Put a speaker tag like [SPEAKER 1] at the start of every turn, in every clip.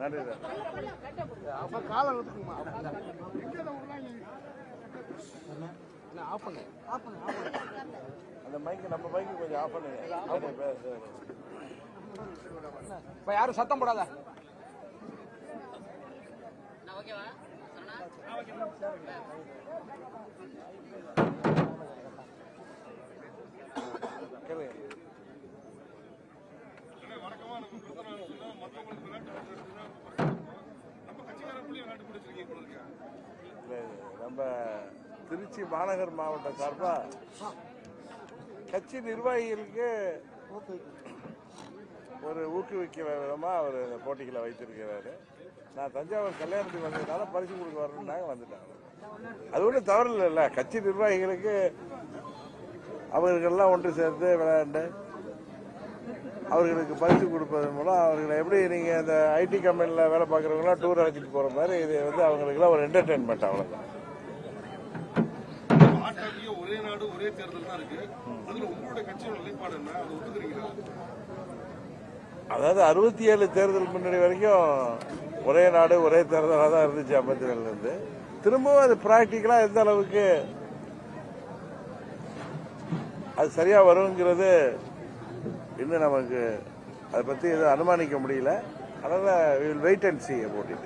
[SPEAKER 1] நன்றி சார்
[SPEAKER 2] அப்ப காலை எடுத்துக்குமா ஆஃப் பண்ணு ஆஃப் பண்ணு
[SPEAKER 1] அந்த மைக்கு நம்ம மைக்கு கொஞ்சம் ஆஃப் பண்ணுங்க
[SPEAKER 2] இப்ப யாரும் சத்தம் போடாத
[SPEAKER 1] கேளுங்க நம்ம திருச்சி மாநகர் மாவட்டம் சார்பா கட்சி நிர்வாகிகளுக்கு ஒரு ஊக்குவிக்கிற விதமா அவர் இந்த போட்டிகளை வைத்திருக்கிறாரு. நான் தஞ்சாவூர் கல்யாணத்துக்கு வந்ததுனால பரிசு கொடுக்க வரணுன்னாங்க வந்துட்டாங்க அது ஒன்றும் தவறு இல்லைல்ல. கட்சி நிர்வாகிகளுக்கு அவர்களெல்லாம் ஒன்று சேர்ந்து விளையாண்டு அவர்களுக்கு பரிசு கொடுப்பதன் மூலம் அவர்களை எப்படி நீங்க இந்த ஐடி கம்பெனியில் வேலை பார்க்குறவங்களாம் டூர் அழைச்சிட்டு போற மாதிரி இது வந்து அவங்களுக்குலாம் ஒரு என்டர்டைன்மெண்ட் அவ்வளோதான்
[SPEAKER 3] பாட்டாளியே ஒரே நாடு ஒரே தேர்தல் தான் இருக்கு. அதுல உங்களோட கட்சியோட நிலைப்பாடு என்ன? அதை ஒத்துக்கிறீங்களா?
[SPEAKER 1] அதாவது அறுபத்தி ஏழு தேர்தல் முன்னாடி வரைக்கும் ஒரே நாடு ஒரே தேர்தலாக தான் இருந்துச்சு ஐம்பத்தி இருந்து. திரும்பவும் அது ப்ராக்டிக்கலாக எந்த அளவுக்கு அது சரியா வருங்கிறது இன்னும் நமக்கு அதை பத்தி எதுவும் அனுமானிக்க முடியல. அதனால will wait and see about it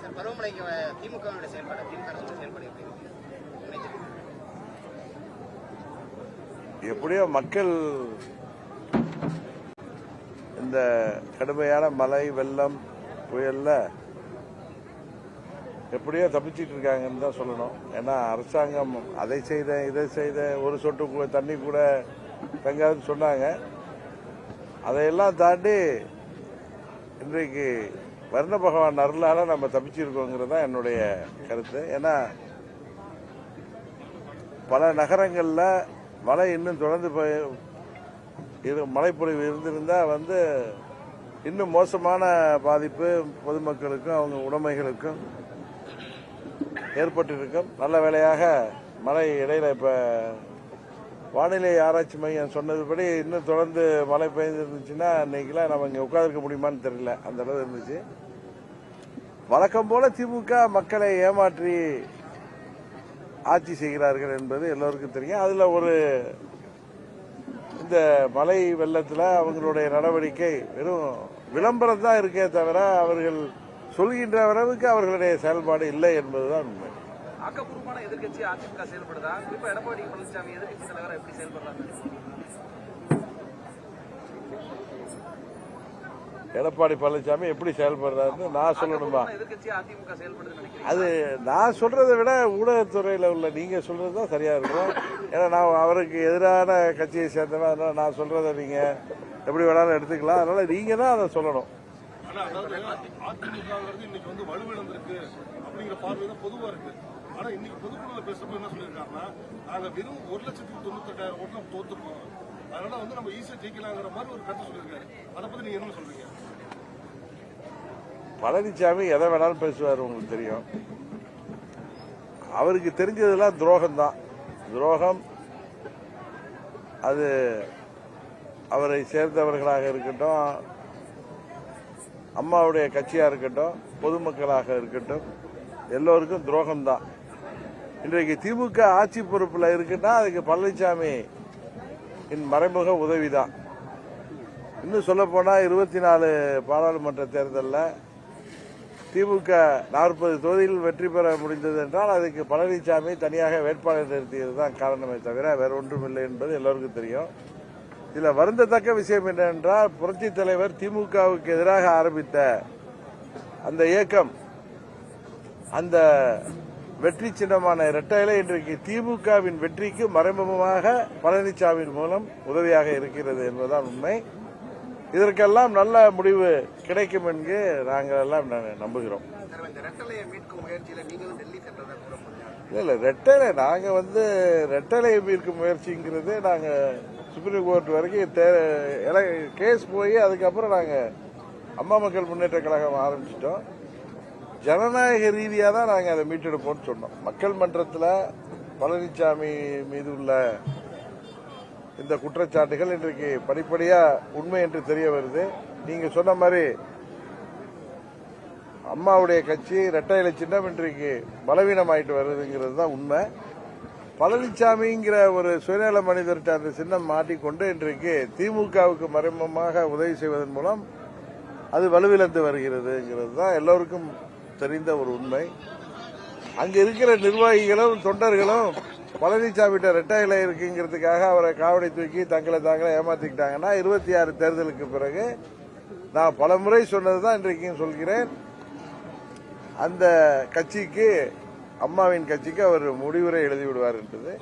[SPEAKER 4] sir பருவமழைக்கு திமுகவோட செயல்பாடு திமுக அரசோட செயல்பாடு எப்படி இருக்கு முன்னெச்சரிக்கை.
[SPEAKER 1] எப்படியோ மக்கள் இந்த கடுமையான மழை வெள்ளம் புயல்ல எப்படியோ தப்பிச்சிட்டு இருக்காங்கன்னு தான் சொல்லணும். ஏன்னா அரசாங்கம் அதை செய்த இதை செய்த ஒரு சொட்டு கூட தண்ணி கூட தங்காதுன்னு சொன்னாங்க. அதையெல்லாம் தாண்டி இன்றைக்கு வர்ண பகவான் அருளால நம்ம தப்பிச்சிருக்கோங்கிறது தான் என்னுடைய கருத்து. ஏன்னா பல நகரங்களில் மழை இன்னும் தொடர்ந்து போய் இரு- மழைப்பொழிவு இருந்திருந்தா வந்து இன்னும் மோசமான பாதிப்பு பொதுமக்களுக்கும் அவங்க உடைமைகளுக்கும் ஏற்பட்டிருக்கும். நல்ல வேளையாக மழை இடையில இப்ப வானிலை ஆராய்ச்சி மையம் சொன்னதுபடி இன்னும் தொடர்ந்து மழை பெய்ஞ்சிருந்துச்சுன்னா இன்னைக்கெல்லாம் நம்ம இங்க உட்காந்துருக்க முடியுமான்னு தெரியல. அந்த அளவு இருந்துச்சு. வழக்கம் போல திமுக மக்களை ஏமாற்றி ஆட்சி செய்கிறார்கள் என்பது எல்லோருக்கும் தெரியும். அதில் ஒரு இந்த மலை வெள்ளத்தில் அவங்களுடைய நடவடிக்கை வெறும் விளம்பரம் தான் இருக்கே தவிர அவர்கள் சொல்கின்ற அளவுக்கு அவர்களுடைய செயல்பாடு இல்லை என்பதுதான் உண்மை.
[SPEAKER 2] ஆக்கப்பூர்வமான எதிர்கட்சி அதிமுக செயல்படுதா? குறிப்பா எடப்பாடி பழனிசாமி எதிர்கட்சி தலைவர் எப்படி செயல்படுறாங்க
[SPEAKER 1] எடப்பாடி பழனிசாமி எப்படி செயல்படுறாருன்னு நான் சொல்லணுமா அது நான் சொல்றதை விட ஊடகத்துறையில உள்ள நீங்க சொல்றது தான் சரியா இருக்கும். ஏன்னா நான் அவருக்கு எதிரான கட்சியை சேர்ந்தவன் அதனால நான் சொல்றதை நீங்க எப்படி வேணாலும் எடுத்துக்கலாம். அதனால நீங்க தான் அதை சொல்லணும்.
[SPEAKER 3] இன்னைக்கு வந்து வலுவிழந்திருக்கு அப்படிங்கிற பார்வை தான் பொதுவா இருக்கு. ஆனா இன்னைக்கு பொதுக்குழுல பேசுறப்ப என்ன சொல்லியிருக்காங்கன்னா நாங்க வெறும் ஒரு லட்சத்தி தொண்ணூத்தெட்டாயிரம் ஓட்டு தோத்துப்போம் அதனால வந்து நம்ம ஈஸியா ஜெயிக்கலாங்கிற மாதிரி ஒரு கருத்து சொல்லியிருக்காரு. அதை பத்தி நீங்க என்ன சொல்றீங்க?
[SPEAKER 1] பழனிசாமி எதை வேணாலும் பேசுவார் உங்களுக்கு தெரியும். அவருக்கு தெரிஞ்சதெல்லாம் துரோகம் தான் துரோகம் அது அவரை சேர்ந்தவர்களாக இருக்கட்டும் அம்மாவுடைய கட்சியாக இருக்கட்டும் பொதுமக்களாக இருக்கட்டும் எல்லோருக்கும் துரோகம் தான் இன்றைக்கு திமுக ஆட்சி பொறுப்பில் இருக்குன்னா அதுக்கு பழனிசாமி என் மறைமுக உதவிதான். இன்னும் சொல்லப்போனால் இருபத்தி நாலு பாராளுமன்ற தேர்தலில் திமுக நாற்பது தொகுதியில் வெற்றி பெற முடிந்தது என்றால் அதுக்கு பழனிசாமி தனியாக வேட்பாளர் நிறுத்தியது தான் காரணமே தவிர வேற ஒன்றும் இல்லை என்பது எல்லோருக்கும் தெரியும். இதில் வருந்தத்தக்க விஷயம் என்னவென்றால் புரட்சி தலைவர் திமுகவுக்கு எதிராக ஆரம்பித்த அந்த இயக்கம் அந்த வெற்றி சின்னமான இரட்டையில இன்றைக்கு திமுகவின் வெற்றிக்கு மறைமுகமாக பழனிசாமியின் மூலம் உதவியாக இருக்கிறது என்பதுதான் உண்மை. இதற்கெல்லாம் நல்ல முடிவு கிடைக்கும் என்று நாங்கள் எல்லாம் நம்புகிறோம்.
[SPEAKER 4] இல்லை இந்த
[SPEAKER 1] இல்ல இல்ல ரெட்டலை நாங்க வந்து ரெட்டலையை மீட்கும் முயற்சிங்கிறது நாங்க சுப்ரீம் கோர்ட் வரைக்கும் கேஸ் போய் அதுக்கப்புறம் நாங்க அம்மா மக்கள் முன்னேற்ற கழகம் ஆரம்பிச்சிட்டோம். ஜனநாயக ரீதியாக தான் நாங்கள் அதை மீட்டெடுப்போம்னு சொன்னோம். மக்கள் மன்றத்தில் பழனிசாமி மீது உள்ள இந்த குற்றச்சாட்டுகள் இன்றைக்கு படிப்படியா உண்மை என்று தெரிய வருது. நீங்க சொன்ன மாதிரி அம்மாவுடைய கட்சி இரட்டை இலை சின்னம் இன்றைக்கு பலவீனமாயிட்டு வருதுங்கிறது தான் உண்மை. பழனிசாமிங்கிற ஒரு சுயநல மனிதர்கிட்ட அந்த சின்னம் மாட்டிக்கொண்டு இன்றைக்கு திமுகவுக்கு மறைமுகமாக உதவி செய்வதன் மூலம் அது வலுவிழந்து வருகிறதுங்கிறது தான் எல்லோருக்கும் தெரிந்த ஒரு உண்மை. அங்கே இருக்கிற நிர்வாகிகளும் தொண்டர்களும் பழனிசாமிகிட்ட ரெட்டை இலை இருக்குங்கிறதுக்காக அவரை காவடி தூக்கி தங்களை தாங்களே ஏமாத்திக்கிட்டாங்கன்னா இருபத்தி ஆறு தேர்தலுக்கு பிறகு நான் பல முறை சொன்னதுதான் இன்றைக்கும் சொல்கிறேன். அந்த கட்சிக்கு அம்மாவின் கட்சிக்கு அவர் முடிவுரை எழுதி விடுவார் என்றது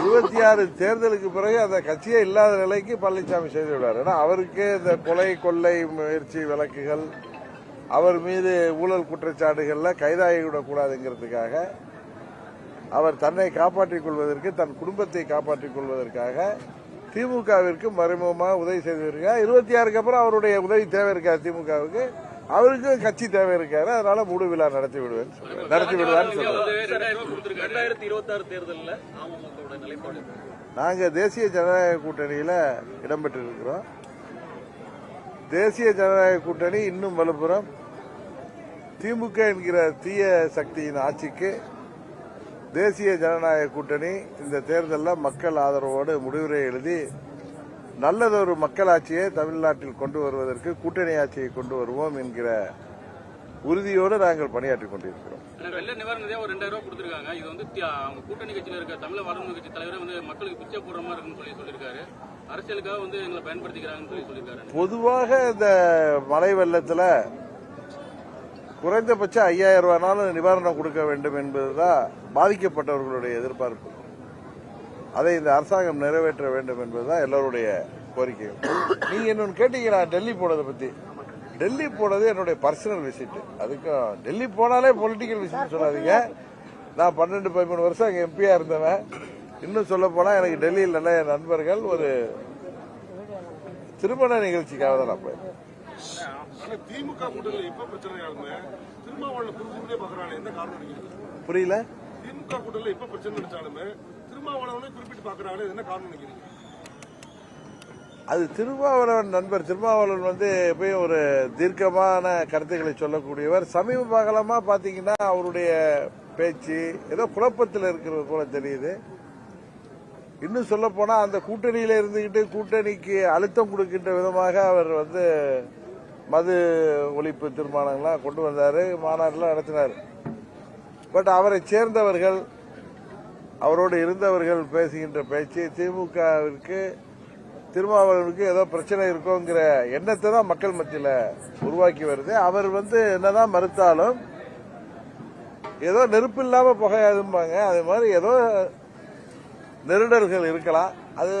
[SPEAKER 3] இருபத்தி ஆறு
[SPEAKER 1] தேர்தலுக்கு பிறகு அந்த கட்சியே இல்லாத நிலைக்கு பழனிசாமி செய்து விடுவார் ஏன்னா அவருக்கு இந்த கொலை கொள்ளை முயற்சி வழக்குகள் அவர் மீது ஊழல் குற்றச்சாட்டுகள்ல கைதாகிவிடக்கூடாதுங்கிறதுக்காக அவர் தன்னை காப்பாற்றிக் கொள்வதற்கு தன் குடும்பத்தை காப்பாற்றிக் கொள்வதற்காக திமுகவிற்கு மறைமுகமாக உதவி செய்து வருகிறார் இருபத்தி ஆறுக்கு அப்புறம் அவருடைய உதவி தேவை இருக்காது திமுகவுக்கு? அவருக்கும் கட்சி தேவை இருக்காரு அதனால மூடு விழா நடத்தி விடுவேன். நடத்தி விடுவார்னு சொல்றேன் நாங்க தேசிய ஜனநாயக கூட்டணியில இடம்பெற்றிருக்கிறோம். தேசிய ஜனநாயக கூட்டணி இன்னும் வலுப்புறம் திமுக என்கிற தீய சக்தியின் ஆட்சிக்கு தேசிய ஜனநாயக கூட்டணி இந்த தேர்தலில் மக்கள் ஆதரவோடு முடிவுரை எழுதி நல்லதொரு மக்களாட்சியை தமிழ்நாட்டில் கொண்டு வருவதற்கு கூட்டணி ஆட்சியை கொண்டு வருவோம் என்கிற உறுதியோடு நாங்கள் பணியாற்றிக் கொண்டிருக்கிறோம்.
[SPEAKER 5] வெள்ள நிவாரண நிதியா ஒரு ரெண்டாயிரம் ரூபாய் கொடுத்துருக்காங்க. இது வந்து கூட்டணி கட்சியில இருக்க தமிழக வளர்ந்து கட்சி தலைவரே வந்து மக்களுக்கு பிச்சை போடுற மாதிரி இருக்குன்னு சொல்லி சொல்லியிருக்காரு. அரசியலுக்காக வந்து எங்களை பயன்படுத்திக்கிறாங்கன்னு சொல்லி சொல்லியிருக்காரு.
[SPEAKER 1] பொதுவாக இந்த மழை வெள்ளத்துல குறைந்தபட்சம் ஐயாயிரம் ரூபாய்னாலும் நிவாரணம் கொடுக்க வேண்டும் என்பதுதான் பாதிக்கப்பட்டவர்களுடைய எதிர்பார்ப்பு. அதை இந்த அரசாங்கம் நிறைவேற்ற வேண்டும் என்பதுதான் எல்லோருடைய கோரிக்கை நீங்க இன்னொன்று கேட்டீங்களா டெல்லி போனதை பத்தி? டெல்லி போனது என்னுடைய பர்சனல் விசிட் அதுக்கும் டெல்லி போனாலே பொலிட்டிக்கல் விசிட் சொல்லாதீங்க. நான் பன்னெண்டு பதிமூணு வருஷம் அங்கே எம்பியா இருந்தவன். இன்னும் சொல்ல போனா எனக்கு டெல்லியில் நல்ல நண்பர்கள். ஒரு திருமண நிகழ்ச்சிக்காக தான் நான் போயிருந்தேன்.
[SPEAKER 3] ஆனா திமுக கூட்டணியில எப்ப பிரச்சனை ஆகுமே திருமாவளவன் புரிஞ்சுக்கிட்டே பாக்குறாங்க என்ன காரணம்
[SPEAKER 1] புரியல.
[SPEAKER 3] திமுக கூட்டணியில எப்ப பிரச்சனை நினைச்சாலுமே திருமாவளவனே குறிப்பிட்டு பாக்குறாங்க என்ன காரணம் நினைக்கிறீங்க
[SPEAKER 1] அது திருமாவளவன் நண்பர் திருமாவளவன் வந்து எப்பயும் ஒரு தீர்க்கமான கருத்துக்களை சொல்லக்கூடியவர். சமீப காலமா பாத்தீங்கன்னா அவருடைய பேச்சு ஏதோ குழப்பத்தில் இருக்கிறது போல தெரியுது. இன்னும் சொல்ல போனா அந்த கூட்டணியில இருந்துகிட்டு கூட்டணிக்கு அழுத்தம் கொடுக்கின்ற விதமாக அவர் வந்து மது ஒழிப்பு தீர்மானங்கள்லாம் கொண்டு வந்தார் மாநாடுலாம் நடத்தினார். பட் அவரை சேர்ந்தவர்கள் அவரோடு இருந்தவர்கள் பேசுகின்ற பேச்சு திமுகவிற்கு திருமாவளவனுக்கு ஏதோ பிரச்சனை இருக்கோங்கிற எண்ணத்தை தான் மக்கள் மத்தியில் உருவாக்கி வருது. அவர் வந்து என்னதான் மறுத்தாலும் ஏதோ நெருப்பு இல்லாமல் புகையாதும்பாங்க. அது மாதிரி ஏதோ நெருடல்கள் இருக்கலாம். அது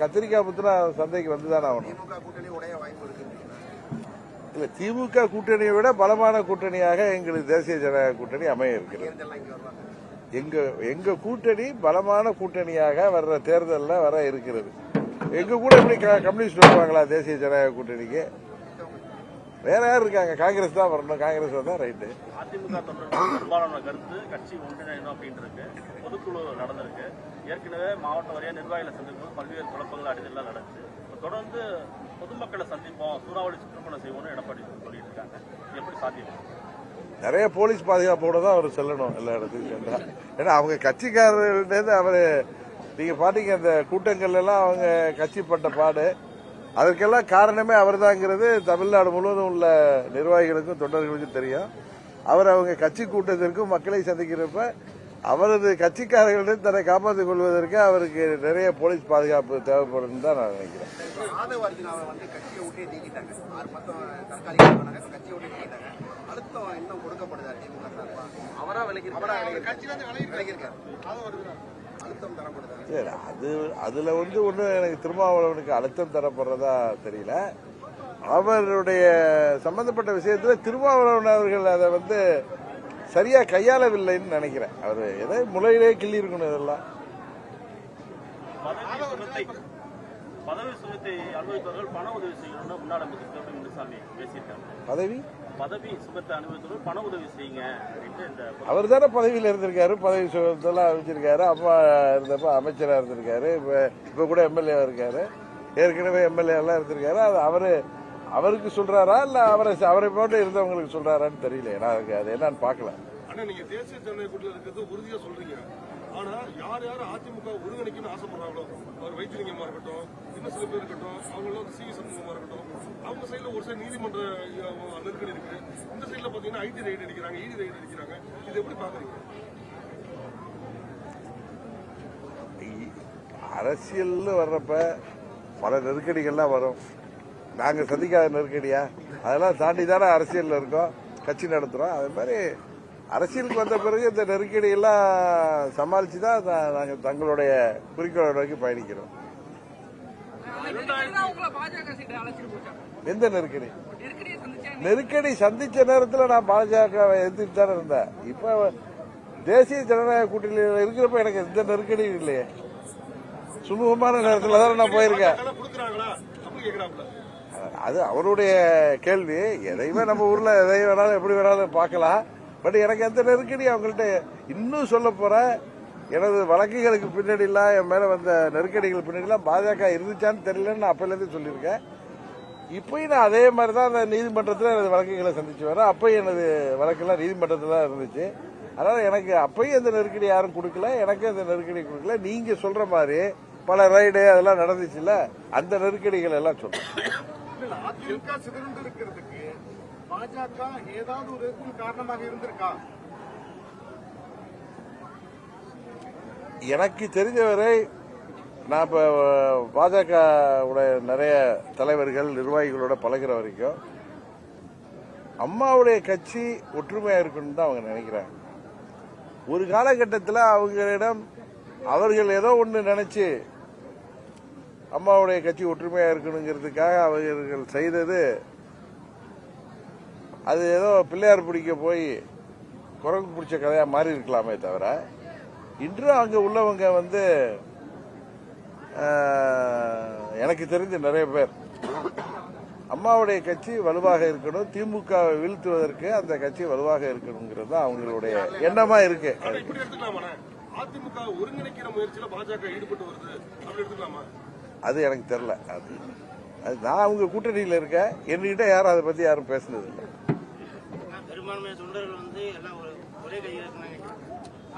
[SPEAKER 1] கத்திரிக்காய் புத்தினா சந்தைக்கு வந்துதான் ஆகணும்
[SPEAKER 4] திமுக கூட்டணி உடைய வாய்ப்பு இருக்கு
[SPEAKER 1] இல்ல திமுக கூட்டணியை விட பலமான கூட்டணியாக எங்களுக்கு தேசிய ஜனநாயக கூட்டணி அமைய இருக்கிறது. எங்க எங்க கூட்டணி பலமான கூட்டணியாக வர்ற தேர்தலில் வர இருக்கிறது. எங்க கூட எப்படி கம்யூனிஸ்ட் வருவாங்களா தேசிய ஜனநாயக கூட்டணிக்கு? வேற யார் இருக்காங்க? காங்கிரஸ் தான் வரணும். காங்கிரஸ் வந்தா ரைட்டு.
[SPEAKER 6] அதிமுக பெரும்பாலான கருத்து கட்சி ஒன்றிணைணும் அப்படின்னு பொதுக்குழு நடந்திருக்கு. ஏற்கனவே மாவட்ட வாரியா நிர்வாகிகளை சந்திக்கும் பல்வேறு குழப்பங்கள் அடிதெல்லாம் நடக்குது தொடர்ந்து பொதுமக்களை சந்திப்போம் சூறாவளி சுற்றுப்பணம் செய்வோம்னு எடப்பாடி சொல்லிட்டு இருக்காங்க எப்படி சாத்தியம்?
[SPEAKER 1] நிறைய போலீஸ் பாதுகாப்போட தான் அவர் செல்லணும் எல்லா இடத்துக்கும் சென்றா. ஏன்னா அவங்க கட்சிக்காரர்கிட்ட அவரு நீங்க பாத்தீங்க அந்த கூட்டங்கள் எல்லாம் அவங்க கட்சி பட்ட பாடு. அதற்கெல்லாம் காரணமே அவர் தாங்கிறது தமிழ்நாடு முழுவதும் உள்ள நிர்வாகிகளுக்கும் தொண்டர்களுக்கும் தெரியும். அவர் அவங்க கட்சி கூட்டத்திற்கும் மக்களை சந்திக்கிறப்ப அவரது கட்சிக்காரர்களிடம் தன்னை காப்பாற்றிக் கொள்வதற்கு அவருக்கு நிறைய போலீஸ் பாதுகாப்பு தேவைப்படும் தான் நான் நினைக்கிறேன். சரி அது அதுல வந்து ஒண்ணு எனக்கு திருமாவளவனுக்கு அழுத்தம் தரப்படுறதா தெரியல. அவருடைய சம்பந்தப்பட்ட விஷயத்துல திருமாவளவன் அவர்கள் அதை வந்து சரியா கையாளவில்லைன்னு நினைக்கிறேன். அவர் ஏதோ முளையிலே கிள்ளி இருக்கணும் இதெல்லாம்.
[SPEAKER 6] பதவி சுகத்தை பதவி சுகத்தை அனுபவித்தவர்கள் பண உதவி செய்யணும்னு முன்னாள் அமைச்சர் சிவபி முனுசாமி பேசியிருக்காங்க.
[SPEAKER 1] பதவி?
[SPEAKER 6] பதவி சுகத்தை அனுபவித்தவர்கள் பண உதவி செய்யுங்க அப்படின்ட்டு இந்த
[SPEAKER 1] அவர் தானே பதவியில் இருந்திருக்காரு. பதவி சுகத்தெல்லாம் அமைச்சிருக்காரு அம்மா இருந்தப்ப அமைச்சரா இருந்திருக்காரு. இப்ப இப்ப கூட எம்எல்ஏ இருக்காரு. ஏற்கனவே எம்எல்ஏ எல்லாம் இருந்திருக்காரு. அது அவரு அவருக்கு சொல்றாரா இல்ல அவரை அவரை போட்டு இருந்தவங்களுக்கு சொல்றாரான்னு தெரியல. எனக்கு அது என்னன்னு பார்க்கல.
[SPEAKER 3] ஆனா நீங்க தேசிய ஜனநாயக கூட்டத்தில் இருக்கிறது உறுதியா சொல்றீங்க. ஆனா யார் யார் அதிமுக ஒருங்கிணைக்கணும்னு ஆசைப்படுறாங்களோ அவர் வைத்தியலிங்கமா இருக்கட்டும் இன்னும் சில பேர் இருக்கட்டும் அவங்களும் சி சண்முகமா இருக்கட்டும் அவங்க சைடுல ஒரு சைடு நீதிமன்ற நெருக்கடி இருக்கு. இந்த சைடுல பாத்தீங்கன்னா ஐடி ரைடு அடிக்கிறாங்க இடி ரைடு அடிக்கிறாங்க. இது எப்படி பாக்குறீங்க?
[SPEAKER 1] அரசியல்னு வர்றப்ப பல நெருக்கடிகள்லாம் வரும். நாங்கள் சந்திக்காத நெருக்கடியா? அதெல்லாம் தாண்டி தானே இருக்கோம். கட்சி நடத்துகிறோம் அது மாதிரி அரசியலுக்கு வந்த பிறகு இந்த நெருக்கடியெல்லாம் சமாளித்து தான் நாங்கள் தங்களுடைய குறிக்கோளை நோக்கி பயணிக்கிறோம். எந்த நெருக்கடி? நெருக்கடி சந்திச்ச நேரத்தில் நான் பாஜக எதிர்த்து தானே இருந்தேன். இப்போ தேசிய ஜனநாயக கூட்டணியில் இருக்கிறப்ப எனக்கு எந்த நெருக்கடியும் இல்லையே. சுமூகமான நேரத்தில் தானே நான் போயிருக்கேன். அது அவருடைய கேள்வி. எதையுமே நம்ம ஊர்ல எதை வேணாலும் எப்படி வேணாலும் பார்க்கலாம். பட் எனக்கு எந்த நெருக்கடி அவங்கள்ட்ட இன்னும் சொல்ல போற எனது வழக்குகளுக்கு பின்னாடிலாம் என் மேல வந்த நெருக்கடிகள் பின்னாடிலாம் பாஜக இருந்துச்சான்னு தெரியலன்னு நான் அப்பையிலேருந்து சொல்லியிருக்கேன். இப்பயும் நான் அதே மாதிரி தான் அந்த நீதிமன்றத்தில் எனது வழக்குகளை சந்திச்சு வரேன். அப்பயும் எனது வழக்கெல்லாம் நீதிமன்றத்தில் தான் இருந்துச்சு. அதனால எனக்கு அப்பயும் எந்த நெருக்கடி யாரும் கொடுக்கல எனக்கும் எந்த நெருக்கடி கொடுக்கல. நீங்க சொல்ற மாதிரி பல ரைடு அதெல்லாம் நடந்துச்சுல்ல அந்த நெருக்கடிகள் எல்லாம் சொல்றேன்
[SPEAKER 7] அதிமுக சிதறண்டு இருக்கிறதுக்கு பாஜக ஏதாவது ஒரு காரணமாக இருந்திருக்கா?
[SPEAKER 1] எனக்கு தெரிஞ்சவரை நான் இப்போ பாஜக உடைய நிறைய தலைவர்கள் நிர்வாகிகளோட பழகுற வரைக்கும் அம்மாவுடைய கட்சி ஒற்றுமையாக இருக்குன்னு தான் அவங்க நினைக்கிறாங்க. ஒரு காலகட்டத்தில் அவங்களிடம் அவர்கள் ஏதோ ஒன்று நினைச்சு அம்மாவுடைய கட்சி ஒற்றுமையா இருக்கணுங்கிறதுக்காக அவர்கள் செய்தது. அது ஏதோ பிள்ளையார் பிடிக்க போய் குரங்கு பிடிச்ச கதையா மாறி இருக்கலாமே தவிர இன்றும் அங்க உள்ளவங்க வந்து எனக்கு தெரிஞ்ச நிறைய பேர். அம்மாவுடைய கட்சி வலுவாக இருக்கணும் திமுகவை வீழ்த்துவதற்கு அந்த கட்சி வலுவாக இருக்கணுங்கிறது தான் அவங்களுடைய எண்ணமா இருக்கு.
[SPEAKER 3] அதிமுக ஒருங்கிணைக்கிற முயற்சியில பாஜக ஈடுபட்டு வருது. அப்படி எடுத்துக்கலாமா?
[SPEAKER 1] அது எனக்கு தெரியல. அது அது நான் அவங்க கூட்டணியில் இருக்கேன் என்கிட்ட யாரும் அதை பத்தி யாரும் பேசுனது இல்லை.
[SPEAKER 8] பெரும்பான்மையான தொண்டர்கள் வந்து எல்லாம் ஒரு ஒரே கையில் இருக்குன்னு நினைக்கிறாங்க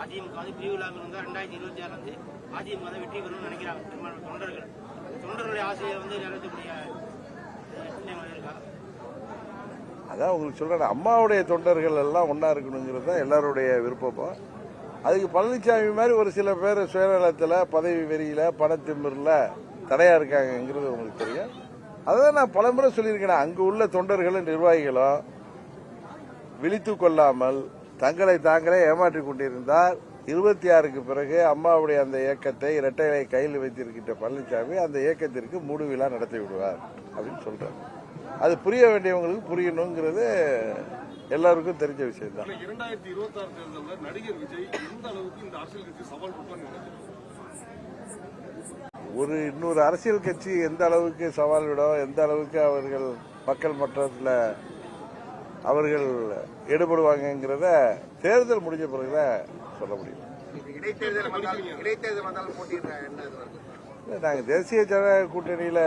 [SPEAKER 8] அதிமுக வந்து பிரிவு இல்லாமல் இருந்தால் ரெண்டாயிரத்தி இருபத்தி ஆறு வந்து அதிமுக தான் வெற்றி பெறும்னு நினைக்கிறாங்க பெரும்பான்மை தொண்டர்கள். தொண்டர்களுடைய ஆசையை வந்து நிறைவேற்றக்கூடிய அஹ், சூழ்நிலை இருக்கா?
[SPEAKER 1] அதான் உங்களுக்கு சொல்றேன் அம்மாவுடைய தொண்டர்கள் எல்லாம் ஒன்னா இருக்கணுங்கிறது தான் எல்லாருடைய விருப்பமும் அதுக்கு பழனிசாமி மாதிரி ஒரு சில பேர் சுயநலத்தில் பதவி வெறியில பணத்திமிரில் தடையாக இருக்காங்கங்கிறது உங்களுக்கு தெரியும். அதை நான் பலமுறை சொல்லியிருக்கேன் அங்கு உள்ள தொண்டர்களும் நிர்வாகிகளும் விழித்து கொள்ளாமல் தங்களை தாங்களே ஏமாற்றிக் கொண்டிருந்தால் இருபத்தி ஆறுக்கு பிறகு அம்மாவுடைய அந்த இயக்கத்தை இரட்டைகளை கையில் வைத்திருக்கின்ற பழனிசாமி அந்த இயக்கத்திற்கு மூடு விழா நடத்தி விடுவார் அப்படின்னு சொல்றாரு. அது புரிய வேண்டியவங்களுக்கு புரியணுங்கிறது எல்லாருக்கும் தெரிஞ்ச விஷயம் தான்
[SPEAKER 3] இரண்டாயிரத்தி இருபத்தி ஆறு தேர்தலில் நடிகர் விஜய் எந்த அளவுக்கு இந்த அரசியல் கட்சி சவால்
[SPEAKER 1] ஒரு இன்னொரு அரசியல் கட்சி எந்த அளவுக்கு சவால் விடும் எந்த அளவுக்கு அவர்கள் மக்கள் மன்றத்தில் அவர்கள் ஈடுபடுவாங்கங்கிறத தேர்தல் முடிஞ்ச பிறகுதான் சொல்ல முடியும்.
[SPEAKER 4] இப்ப இடைத்தேர்தல் வந்தாலும் இடைத்தேர்தல் வந்தாலும் போட்டியிடுற என்ன இது வருது
[SPEAKER 1] இல்ல, நாங்க தேசிய ஜனநாயக கூட்டணியில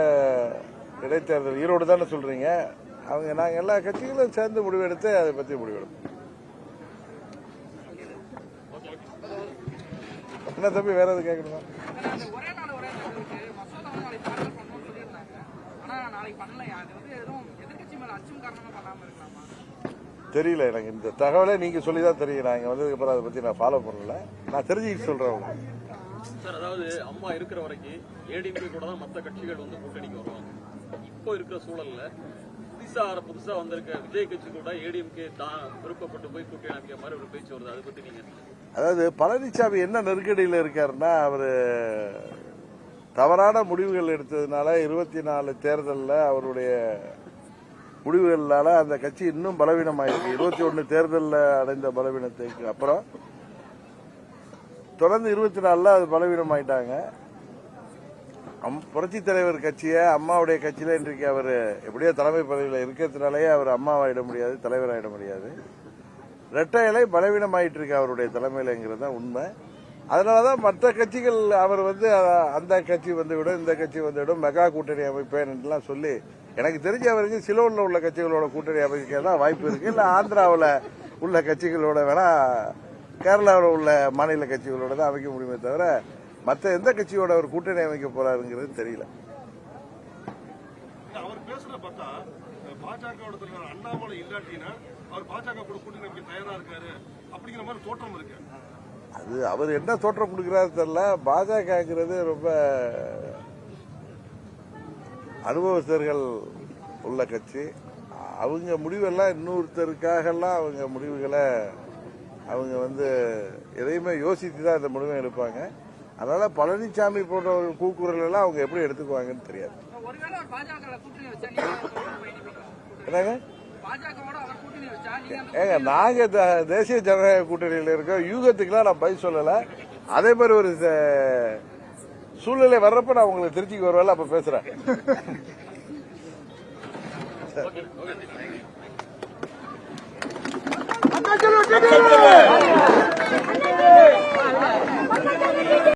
[SPEAKER 1] இடைத்தேர்தல் ஈரோடு தானே சொல்றீங்க. அவங்க நாங்க எல்லா கட்சிகளும் சேர்ந்து முடிவெடுத்து அதை பத்தி முடிவெடுப்போம். என்ன தம்பி வேற எதுவும் கேட்கணுமா
[SPEAKER 2] அந்த ஒரே நாள் ஒரே நாள் இருக்கு மசோதா வந்து நாளைக்கு தாக்கல் பண்ணணும்னு சொல்லியிருந்தாங்க ஆனா நாளைக்கு பண்ணலையா? அது வந்து எதுவும் எதிர்க்கட்சி மேல அச்சம் காரணமா பண்ணாம இருக்கலாமா?
[SPEAKER 1] தெரியல எனக்கு இந்த தகவலை நீங்க சொல்லி தான் தெரியும் நான் இங்க வந்ததுக்கு அப்புறம் அதை பத்தி நான் ஃபாலோ பண்ணல. நான் தெரிஞ்சுக்கிட்டு சொல்றேன்.
[SPEAKER 5] சார் அதாவது அம்மா இருக்கிற வரைக்கும் ஏடிஎம்கே கூட தான் மற்ற கட்சிகள் வந்து கூட்டணிக்கு வருவாங்க. இப்போ இருக்கிற சூழல்ல புதுசா புதுசா வந்திருக்க விஜய் கட்சி கூட ஏடிஎம்கே தான் விருப்பப்பட்டு போய் கூட்டணி அமைக்கிற மாதிரி ஒரு பேச்சு வருது. அதை பத்தி நீங்க
[SPEAKER 1] அதாவது பழனிசாமி என்ன நெருக்கடியில் இருக்காருன்னா அவரு தவறான முடிவுகள் எடுத்ததுனால இருபத்தி நாலு தேர்தலில் அவருடைய முடிவுகளால் அந்த கட்சி இன்னும் பலவீனமாயிருக்கு. இருபத்தி ஒன்று தேர்தலில் அடைந்த பலவீனத்துக்கு அப்புறம் தொடர்ந்து இருபத்தி நாலில் அது பலவீனமாயிட்டாங்க. அம்- புரட்சித் தலைவர் கட்சியை அம்மாவுடைய கட்சியில் இன்றைக்கு அவர் எப்படியோ தலைமை பதவியில் இருக்கிறதுனாலேயே அவர் அம்மாவாயிட முடியாது தலைவராயிட முடியாது. ரெட்டை இலை பலவீனமாயிட்டு இருக்கு அவருடைய தலைமையிலங்கிறது தான் உண்மை. அதனாலதான் மற்ற கட்சிகள் அவர் வந்து அந்த கட்சி வந்துவிடும் இந்த கட்சி வந்துவிடும் மெகா கூட்டணி அமைப்பேன்லாம் சொல்லி எனக்கு தெரிஞ்ச அவருக்கு சிலோன்ல உள்ள கட்சிகளோட கூட்டணி அமைக்க தான் வாய்ப்பு இருக்கு. இல்ல ஆந்திராவில் உள்ள கட்சிகளோட வேணா கேரளாவில் உள்ள மாநில கட்சிகளோட தான் அமைக்க முடியுமே தவிர மற்ற எந்த கட்சியோட அவர் கூட்டணி அமைக்க போறாருங்கிறது தெரியல.
[SPEAKER 3] அவர் பார்த்தா பாஜகவோட தலைவர் அண்ணாமலை இல்லாட்டினா அவர் பாஜக கூட கூட்டணி தயாரா இருக்காரு அப்படிங்கிற மாதிரி தோற்றம் இருக்கு.
[SPEAKER 1] அது அவர் என்ன தோற்றம் கொடுக்கிறாரு தெரியல. பாஜகங்கிறது ரொம்ப அனுபவஸ்தர்கள் உள்ள கட்சி. அவங்க முடிவெல்லாம் இன்னொருத்தருக்காகலாம் அவங்க முடிவுகளை அவங்க வந்து எதையுமே யோசித்து தான் இந்த முடிவை எடுப்பாங்க. அதனால பழனிசாமி போன்றவர்கள் கூக்குரல் எல்லாம் அவங்க எப்படி எடுத்துக்குவாங்கன்னு தெரியாது? என்னங்க? ஏங்க நாங்க தேசிய ஜனநாயக கூட்டணியில் இருக்கோம் யூகத்துக்குலாம் நான் பதில் சொல்லல. அதே மாதிரி ஒரு சூழ்நிலை வர்றப்ப நான் உங்களுக்கு திருச்சிக்கு வருவேன் அப்ப பேசுறேன்.